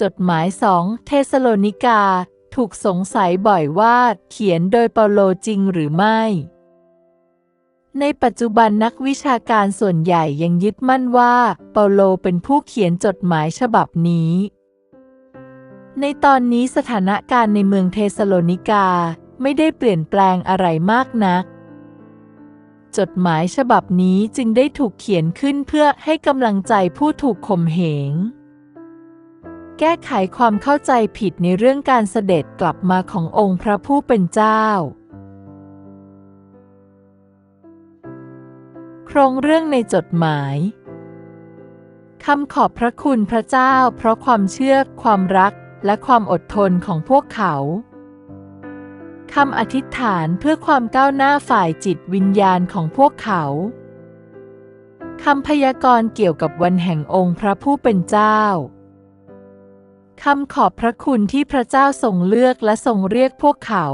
จดหมายสองเทสโลนิกา ถูกสงสัยบ่อยว่าเขียนโดยเปาโลจริงหรือไม่ ในปัจจุบันนักวิชาการส่วนใหญ่ยังยึดมั่นว่าเปาโลเป็นผู้เขียนจดหมายฉบับนี้ ในตอนนี้สถานการณ์ในเมืองเทสโลนิกาไม่ได้เปลี่ยนแปลงอะไรมากนักจดหมายฉบับนี้จึงได้ถูกเขียนขึ้นเพื่อให้กำลังใจผู้ถูกข่มเหง แก้ไขความเข้าใจผิดในเรื่องการเสด็จกลับมาขององค์พระผู้เป็นเจ้า โครงเรื่องในจดหมายคำขอบพระคุณพระเจ้า เพราะความเชื่อ ความรัก และความอดทนของพวกเขาคำอธิษฐานเพื่อความก้าวหน้าฝ่ายจิตวิญญาณของพวกเขาคำพยากรณ์เกี่ยวกับวันแห่งองค์พระผู้เป็นเจ้า คำขอบพระคุณที่พระเจ้าทรงเลือกและทรงเรียกพวกเขา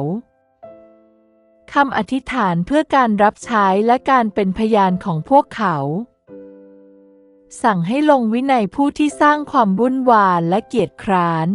คำอธิษฐานเพื่อการรับใช้และการเป็นพยานของพวกเขา สั่งให้ลงวินัยผู้ที่สร้างความวุ่นวายและเกียจคร้าน